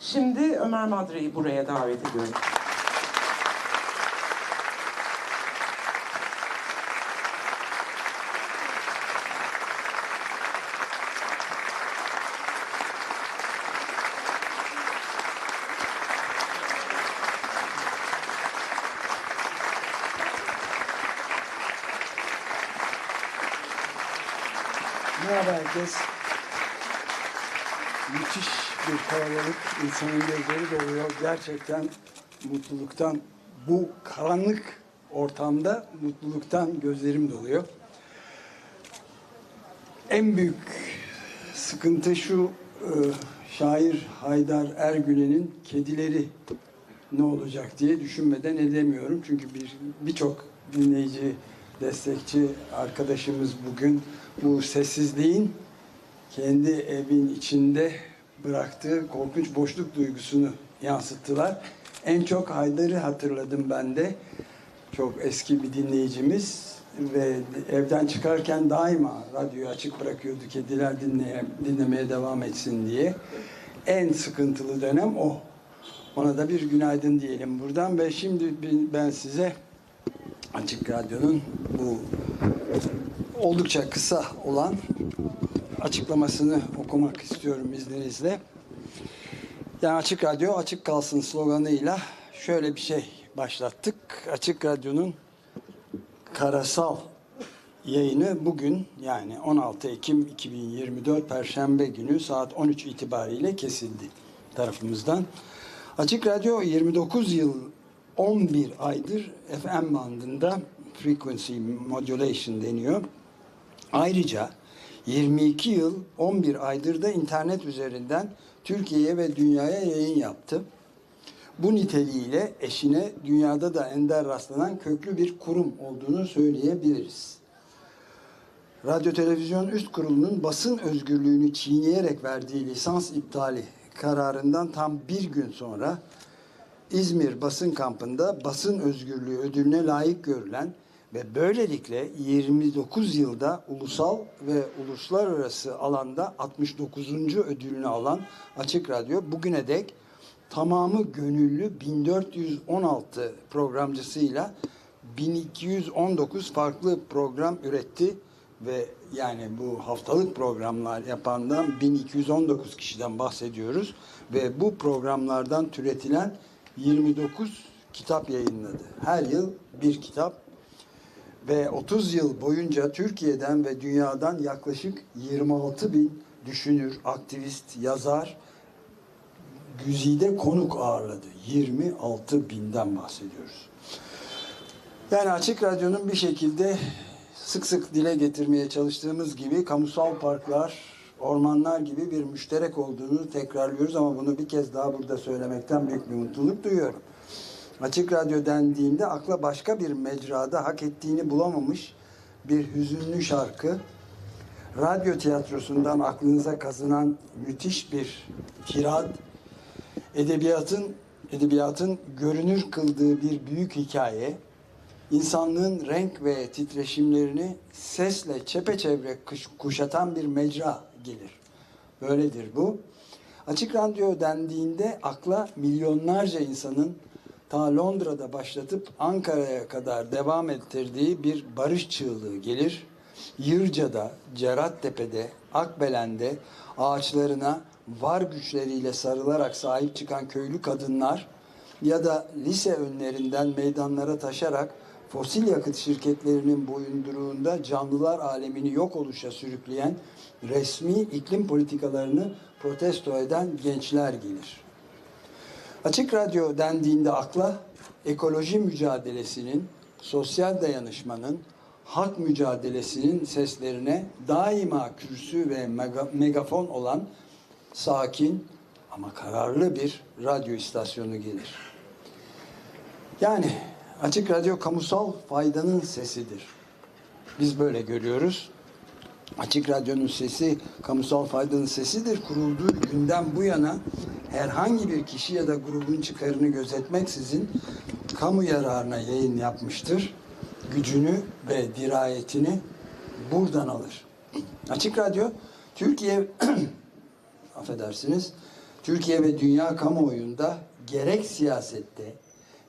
Şimdi Ömer Madra'yı buraya davet ediyorum. Merhaba herkes. Müthiş bir kalabalık. İnsanın gözleri doluyor. Gerçekten mutluluktan, bu karanlık ortamda mutluluktan gözlerim doluyor. En büyük sıkıntı şu, e, şair Haydar Ergülen'in kedileri ne olacak diye düşünmeden edemiyorum. Çünkü bir birçok dinleyici, destekçi arkadaşımız bugün bu sessizliğin kendi evin içinde bıraktığı korkunç boşluk duygusunu yansıttılar. En çok Haydar'ı hatırladım ben de. Çok eski bir dinleyicimiz ve evden çıkarken daima radyoyu açık bırakıyordu kediler dinleye, dinlemeye devam etsin diye. En sıkıntılı dönem o. Ona da bir günaydın diyelim buradan ve şimdi ben size Açık Radyo'nun bu oldukça kısa olan açıklamasını okumak istiyorum izninizle. Yani Açık Radyo açık kalsın sloganıyla şöyle bir şey başlattık. Açık Radyo'nun karasal yayını bugün yani 16 Ekim 2024 Perşembe günü saat 13 itibariyle kesildi tarafımızdan. Açık Radyo 29 yıl 11 aydır FM bandında frequency modulation deniyor. Ayrıca 22 yıl 11 aydır da internet üzerinden Türkiye'ye ve dünyaya yayın yaptı. Bu niteliğiyle eşine dünyada da ender rastlanan köklü bir kurum olduğunu söyleyebiliriz. Radyo Televizyon Üst Kurulu'nun basın özgürlüğünü çiğneyerek verdiği lisans iptali kararından tam bir gün sonra İzmir basın kampında basın özgürlüğü ödülüne layık görülen ve böylelikle 29 yılda ulusal ve uluslararası alanda 69. ödülünü alan Açık Radyo bugüne dek tamamı gönüllü 1416 programcısıyla 1219 farklı program üretti ve yani bu haftalık programlar yapandan 1219 kişiden bahsediyoruz ve bu programlardan türetilen 29 kitap yayınladı. Her yıl bir kitap ve 30 yıl boyunca Türkiye'den ve dünyadan yaklaşık 26 bin düşünür, aktivist, yazar, güzide konuk ağırladı. 26 binden bahsediyoruz. Yani Açık Radyo'nun bir şekilde sık sık dile getirmeye çalıştığımız gibi kamusal parklar, ormanlar gibi bir müşterek olduğunu tekrarlıyoruz ama bunu bir kez daha burada söylemekten büyük bir mutluluk duyuyorum. Açık Radyo dendiğinde akla başka bir mecrada hak ettiğini bulamamış bir hüzünlü şarkı, radyo tiyatrosundan aklınıza kazınan müthiş bir tirad, edebiyatın edebiyatın görünür kıldığı bir büyük hikaye, insanlığın renk ve titreşimlerini sesle çepeçevre kuş- kuşatan bir mecra gelir. Böyledir bu. Açık radyo dendiğinde akla milyonlarca insanın ta Londra'da başlatıp Ankara'ya kadar devam ettirdiği bir barış çığlığı gelir. Yırca'da, Cerattepe'de, Akbelen'de ağaçlarına var güçleriyle sarılarak sahip çıkan köylü kadınlar ya da lise önlerinden meydanlara taşarak fosil yakıt şirketlerinin boyunduruğunda canlılar alemini yok oluşa sürükleyen resmi iklim politikalarını protesto eden gençler gelir. Açık Radyo dendiğinde akla ekoloji mücadelesinin, sosyal dayanışmanın, hak mücadelesinin seslerine daima kürsü ve mega- megafon olan sakin ama kararlı bir radyo istasyonu gelir. Yani Açık Radyo kamusal faydanın sesidir. Biz böyle görüyoruz. Açık Radyo'nun sesi kamusal faydanın sesidir. Kurulduğu günden bu yana herhangi bir kişi ya da grubun çıkarını gözetmeksizin kamu yararına yayın yapmıştır. Gücünü ve dirayetini buradan alır. Açık Radyo Türkiye affedersiniz Türkiye ve dünya kamuoyunda gerek siyasette,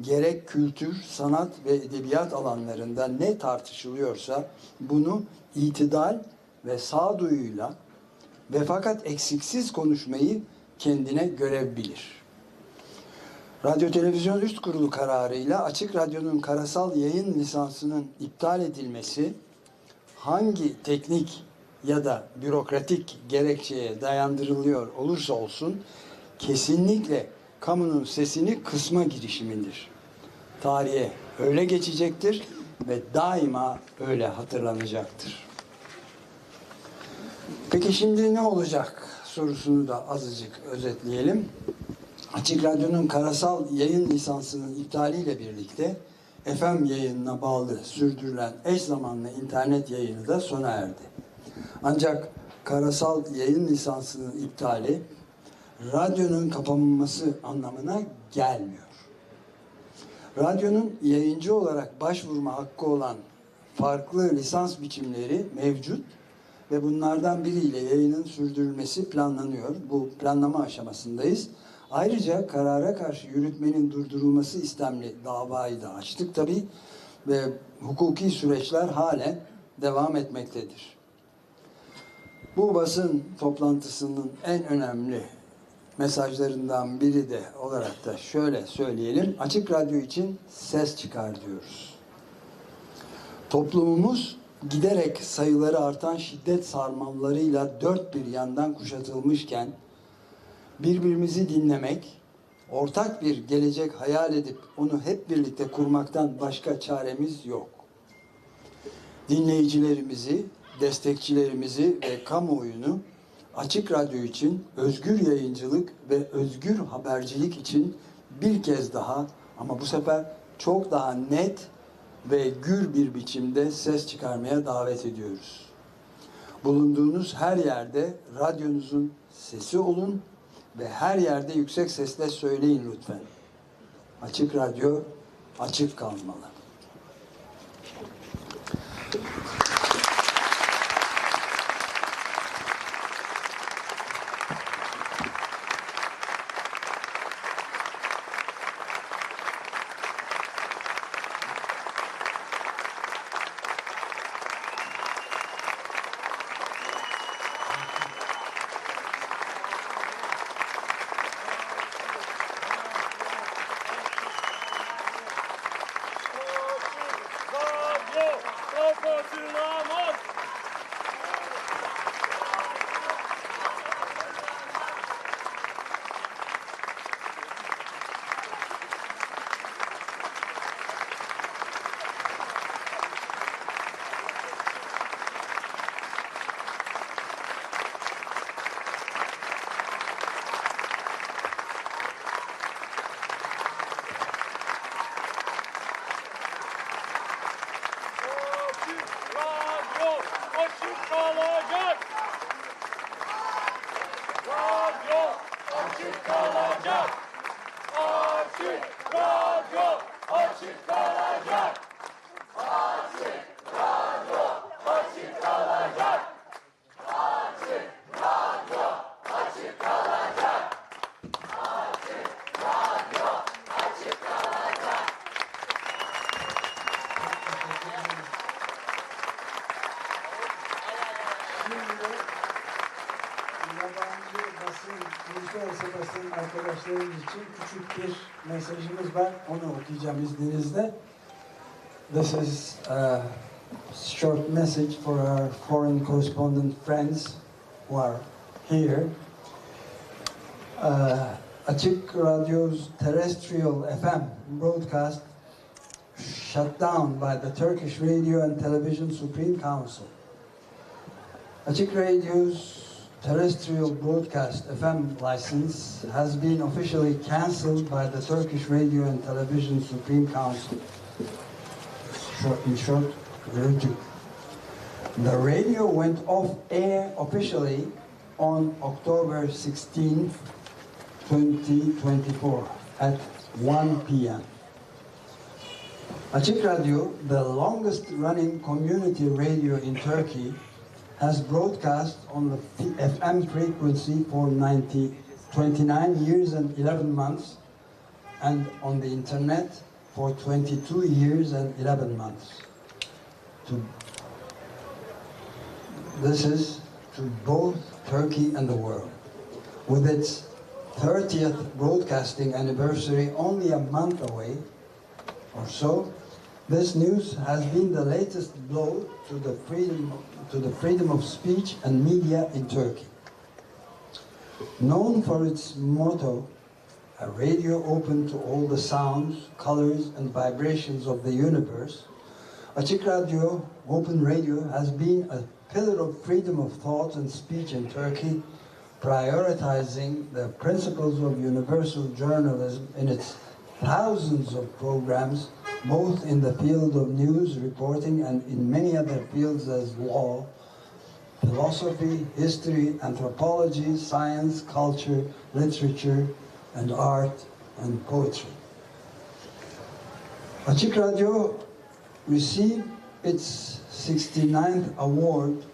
gerek kültür, sanat ve edebiyat alanlarında ne tartışılıyorsa bunu itidal ve sağduyuyla ve fakat eksiksiz konuşmayı kendine görev bilir. Radyo Televizyon Üst Kurulu kararıyla Açık Radyo'nun karasal yayın lisansının iptal edilmesi hangi teknik ya da bürokratik gerekçeye dayandırılıyor olursa olsun kesinlikle kamunun sesini kısma girişimidir. Tarihe öyle geçecektir ve daima öyle hatırlanacaktır. Peki şimdi ne olacak sorusunu da azıcık özetleyelim. Açık Radyo'nun karasal yayın lisansının iptaliyle birlikte FM yayınına bağlı sürdürülen eş zamanlı internet yayını da sona erdi. Ancak karasal yayın lisansının iptali radyonun kapanması anlamına gelmiyor. Radyonun yayıncı olarak başvurma hakkı olan farklı lisans biçimleri mevcut ve bunlardan biriyle yayının sürdürülmesi planlanıyor. Bu planlama aşamasındayız. Ayrıca karara karşı yürütmenin durdurulması istemli davayı da açtık tabii ve hukuki süreçler halen devam etmektedir. Bu basın toplantısının en önemli mesajlarından biri de olarak da şöyle söyleyelim. Açık Radyo için ses çıkar diyoruz. Toplumumuz giderek sayıları artan şiddet sarmallarıyla dört bir yandan kuşatılmışken birbirimizi dinlemek, ortak bir gelecek hayal edip onu hep birlikte kurmaktan başka çaremiz yok. Dinleyicilerimizi, destekçilerimizi ve kamuoyunu Açık Radyo için, özgür yayıncılık ve özgür habercilik için bir kez daha ama bu sefer çok daha net ve gür bir biçimde ses çıkarmaya davet ediyoruz. Bulunduğunuz her yerde radyonuzun sesi olun ve her yerde yüksek sesle söyleyin lütfen. Açık Radyo açık kalmalı. Yabancı basın, uluslararası basın arkadaşlarımız için küçük bir mesajımız var. Onu okuyacağım izninizle. This is a short message for our foreign correspondent friends who are here. Uh, Açık Radyo's terrestrial FM broadcast shut down by the Turkish Radio and Television Supreme Council. Açık Radyo's terrestrial broadcast FM license has been officially cancelled by the Turkish Radio and Television Supreme Council. In short. The radio went off air officially on October 16, 2024 at 1 p.m. Açık Radio, the longest running community radio in Turkey, has broadcast on the FM frequency for 90 29 years and 11 months, and on the internet for 22 years and 11 months. To, this is to both Turkey and the world. With its 30th broadcasting anniversary only a month away or so, this news has been the latest blow to the freedom, to the freedom of speech and media in Turkey. Known for its motto, a radio open to all the sounds, colors, and vibrations of the universe, Açık Radio, Open Radio, has been a pillar of freedom of thought and speech in Turkey, prioritizing the principles of universal journalism in its thousands of programs, both in the field of news reporting and in many other fields as law, philosophy, history, anthropology, science, culture, literature, and art and poetry. Açık Radio received its 69th award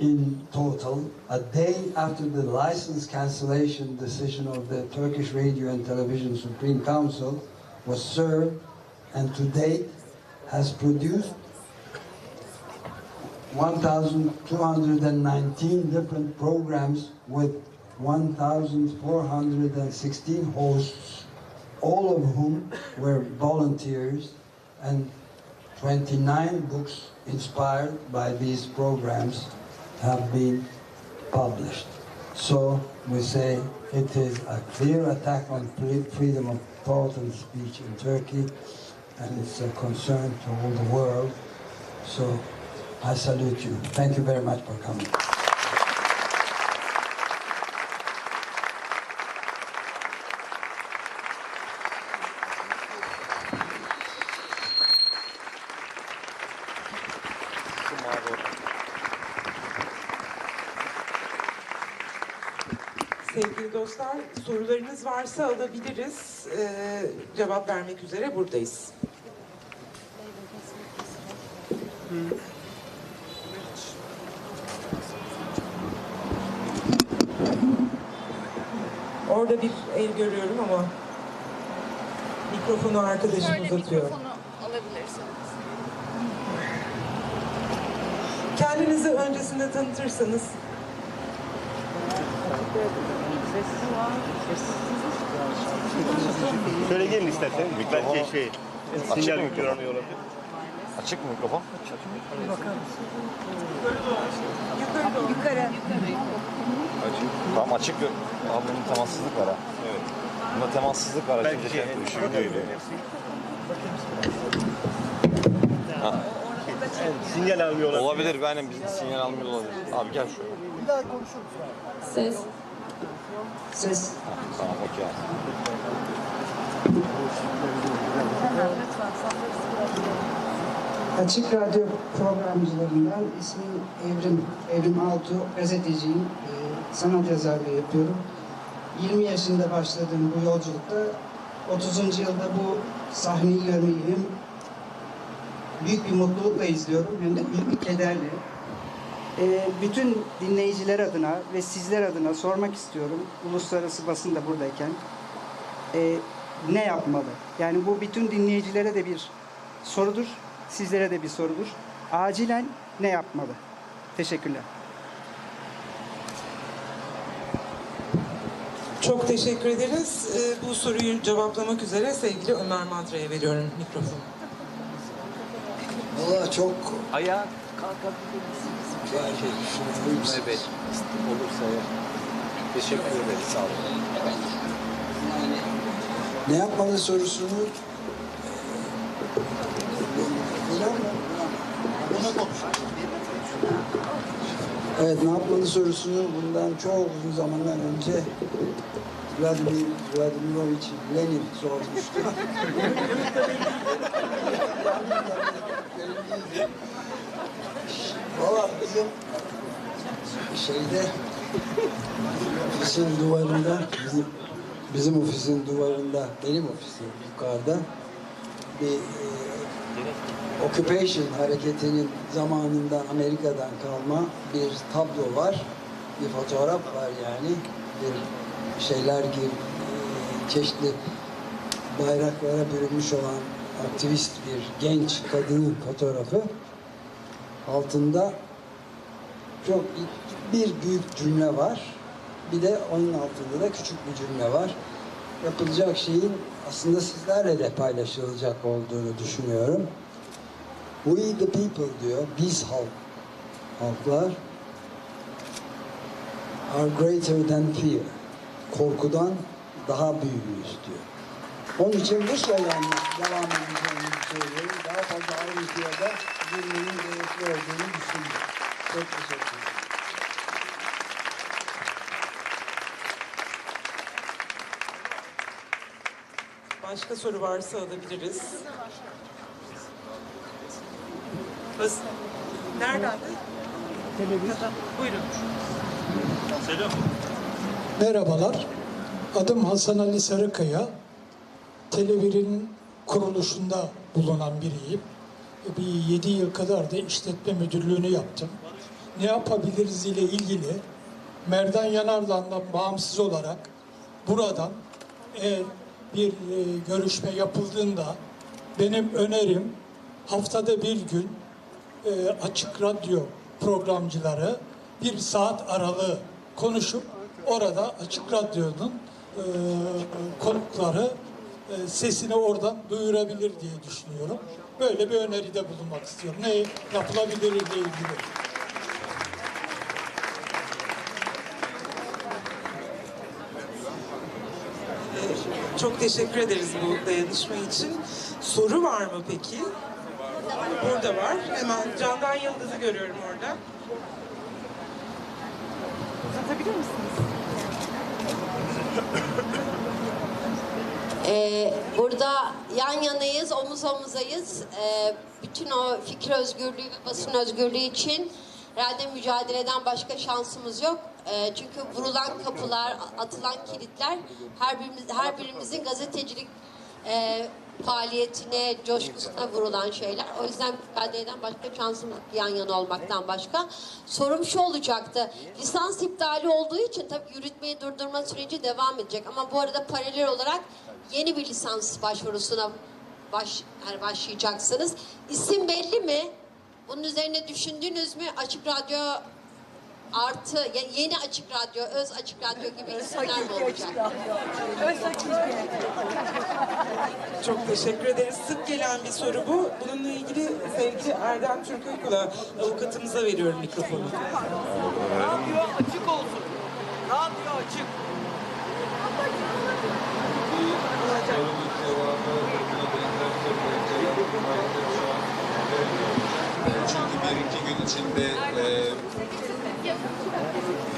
in total a day after the license cancellation decision of the Turkish Radio and Television Supreme Council was served and to date has produced 1,219 different programs with 1,416 hosts, all of whom were volunteers, and 29 books inspired by these programs have been published. So we say it is a clear attack on freedom of thought and speech in Turkey, and it's a concern to all the world. So I salute you. Thank you very much for coming. Sevgili dostlar, sorularınız varsa alabiliriz. Ee, cevap vermek üzere buradayız. Orada bir el görüyorum ama mikrofonu arkadaşım Şöyle uzatıyor. mikrofonu alabilirsiniz. Kendinizi öncesinde tanıtırsanız. Şöyle gelin isterseniz. Belki şey, sinyal yüklenmiyor olabilir. Açık mı mikrofon? Yukarı. Tamam açık. Abi bunun temassızlık var ha. Evet. Bunda temassızlık var. Belki şey, şey şu Şu videoyu gidiyor. Sinyal almıyor olabilir. Olabilir. Benim bizim sinyal almıyor olabilir. Abi gel şuraya. Ses. Ses. Ha, tamam okey abi. Açık Radyo programcılarından ismim Evrim, Evrim Altuğ, gazeteciyim, Ee, sanat yazarlığı yapıyorum. 20 yaşında başladığım bu yolculukta 30. yılda bu sahneyi görmeyi büyük bir mutlulukla izliyorum hem de büyük bir kederle. Ee, bütün dinleyiciler adına ve sizler adına sormak istiyorum, uluslararası basın da buradayken, ee, ne yapmalı? Yani bu bütün dinleyicilere de bir sorudur, sizlere de bir sorudur. Acilen ne yapmalı? Teşekkürler. Çok teşekkür ederiz. Ee, bu soruyu cevaplamak üzere sevgili Ömer Madra'ya veriyorum mikrofonu. Valla çok Ayağa kalkabilir misiniz? güzel şey düşünüyorum. Evet. Olursa ya. Teşekkür ederiz. Sağ olun. Ne yapmalı sorusunu Evet, ne yapmalı sorusunu bundan çok uzun zamanlar önce Vladimir Vladimirovich Lenin sormuştu. Valla bizim şeyde ofisin duvarında bizim bizim ofisin duvarında benim ofisim yukarıda bir e, occupation hareketinin zamanından Amerika'dan kalma bir tablo var. Bir fotoğraf var yani. Bir şeyler gibi e, çeşitli bayraklara bürünmüş olan aktivist bir genç kadının fotoğrafı altında çok bir büyük cümle var. Bir de onun altında da küçük bir cümle var. Yapılacak şeyin aslında sizlerle de paylaşılacak olduğunu düşünüyorum. We the people diyor, biz halk, halklar are greater than fear. Korkudan daha büyüğüz diyor. Onun için bu söylemle devam edeceğini söylüyorum. Daha fazla ayrıntıya da girmenin gerekli olduğunu düşünüyorum. Çok teşekkür ederim. Başka soru varsa alabiliriz. Bas Nereden de? Televizyon. Buyurun. Selam. Merhabalar. Adım Hasan Ali Sarıkaya. Televir'in kuruluşunda bulunan biriyim. Bir 7 yıl kadar da işletme müdürlüğünü yaptım. Ne yapabiliriz ile ilgili Merdan Yanardağ'dan bağımsız olarak buradan eğer bir e, görüşme yapıldığında benim önerim haftada bir gün e, açık radyo programcıları bir saat aralığı konuşup orada açık radyonun e, konukları e, sesini oradan duyurabilir diye düşünüyorum. Böyle bir öneride bulunmak istiyorum. Ne yapılabilir ile ilgili. Çok teşekkür ederiz bu dayanışma için. Soru var mı peki? Burada var. Hemen Candan Yıldız'ı görüyorum orada. Uzatabilir misiniz? Ee, burada yan yanayız, omuz omuzayız. Ee, bütün o fikir özgürlüğü ve basın özgürlüğü için herhalde mücadeleden başka şansımız yok. Ee, çünkü vurulan kapılar, atılan kilitler her birimiz, her birimizin gazetecilik e, faaliyetine, coşkusuna vurulan şeyler. O yüzden mücadeleden başka şansımız yan yana olmaktan başka. Sorum şu olacaktı. Lisans iptali olduğu için tabii yürütmeyi durdurma süreci devam edecek. Ama bu arada paralel olarak yeni bir lisans başvurusuna baş, yani başlayacaksınız. İsim belli mi? Bunun üzerine düşündünüz mü? Açık Radyo artı ya- yeni Açık Radyo, Öz Açık Radyo gibi isimler mi olacak? Çok teşekkür ederiz. Sık gelen bir soru bu. Bununla ilgili sevgili Erdem Türkökul'a avukatımıza veriyorum mikrofonu. Radyo açık olsun. Radyo açık. Çünkü bir iki gün içinde e,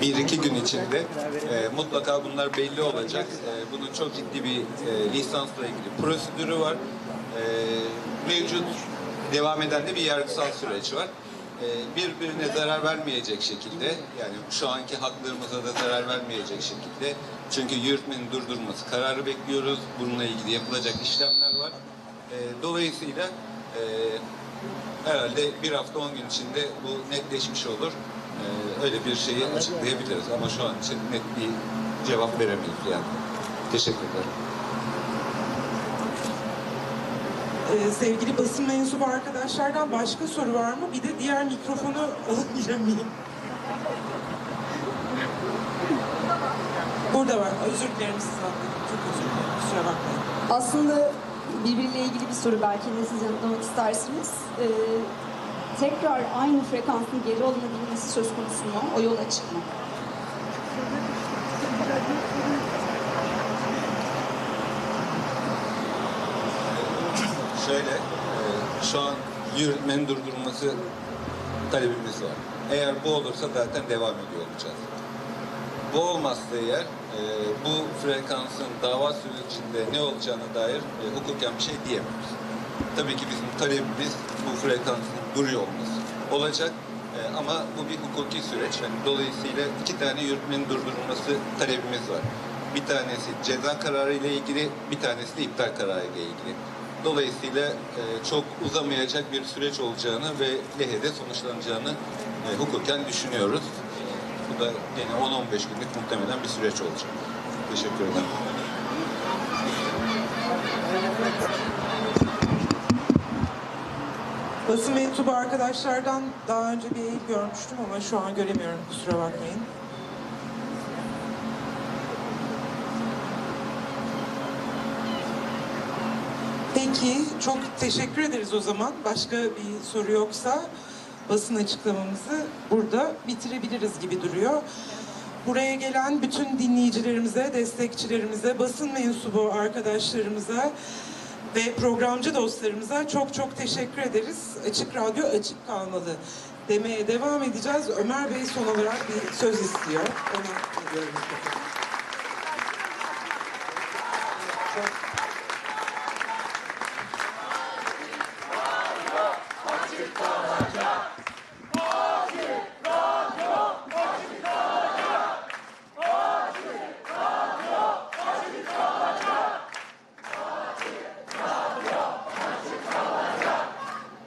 bir iki gün içinde e, mutlaka bunlar belli olacak. E, bunun çok ciddi bir lisansla ilgili prosedürü var. E, mevcut devam eden de bir yargısal süreç var. Birbirine zarar vermeyecek şekilde yani şu anki haklarımıza da zarar vermeyecek şekilde çünkü yürütmenin durdurması kararı bekliyoruz. Bununla ilgili yapılacak işlemler var. Dolayısıyla e, herhalde bir hafta on gün içinde bu netleşmiş olur. Ee, öyle bir şeyi açıklayabiliriz ama şu an için net bir cevap veremeyiz yani. Teşekkür ederim. Ee, sevgili basın mensubu arkadaşlardan başka soru var mı? Bir de diğer mikrofonu alabilir miyim? Burada var. Özür dilerim siz atladım. Çok özür dilerim. Kusura bakmayın. Aslında birbiriyle ilgili bir soru belki de siz yanıtlamak istersiniz. Ee, tekrar aynı frekansın geri alınabilmesi söz konusu mu? O yol açık mı? Şöyle, e, şu an yürütmenin durdurulması talebimiz var. Eğer bu olursa zaten devam ediyor olacağız. Bu olmazsa eğer e, bu frekansın dava sürecinde ne olacağına dair e, hukuken bir şey diyemeyiz. Tabii ki bizim talebimiz bu frekansın duruyor olması olacak. E, ama bu bir hukuki süreç. Yani dolayısıyla iki tane yürütmenin durdurulması talebimiz var. Bir tanesi ceza kararı ile ilgili, bir tanesi de iptal kararı ile ilgili. Dolayısıyla e, çok uzamayacak bir süreç olacağını ve lehede sonuçlanacağını e, hukuken düşünüyoruz. Bu da yine 10-15 günlük muhtemelen bir süreç olacak. Teşekkür ederim. Basın mensubu arkadaşlardan daha önce bir el görmüştüm ama şu an göremiyorum kusura bakmayın. Peki çok teşekkür ederiz o zaman. Başka bir soru yoksa basın açıklamamızı burada bitirebiliriz gibi duruyor. Buraya gelen bütün dinleyicilerimize, destekçilerimize, basın mensubu arkadaşlarımıza ve programcı dostlarımıza çok çok teşekkür ederiz. Açık Radyo açık kalmalı demeye devam edeceğiz. Ömer Bey son olarak bir söz istiyor. Ona veriyorum mikrofonu.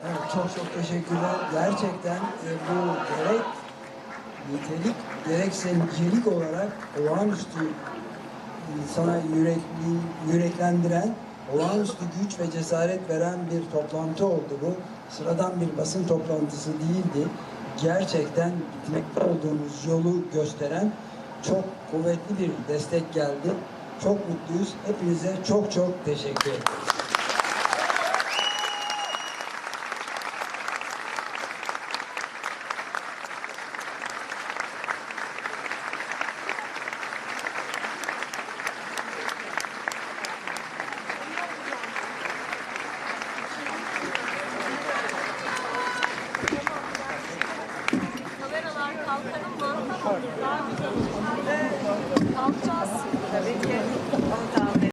Evet, çok çok teşekkürler. Gerçekten e, bu gerek nitelik gerekse nicelik olarak olağanüstü insana yürekli, yüreklendiren, olağanüstü güç ve cesaret veren bir toplantı oldu bu. Sıradan bir basın toplantısı değildi. Gerçekten gitmekte olduğumuz yolu gösteren çok kuvvetli bir destek geldi. Çok mutluyuz. Hepinize çok çok teşekkür ederim.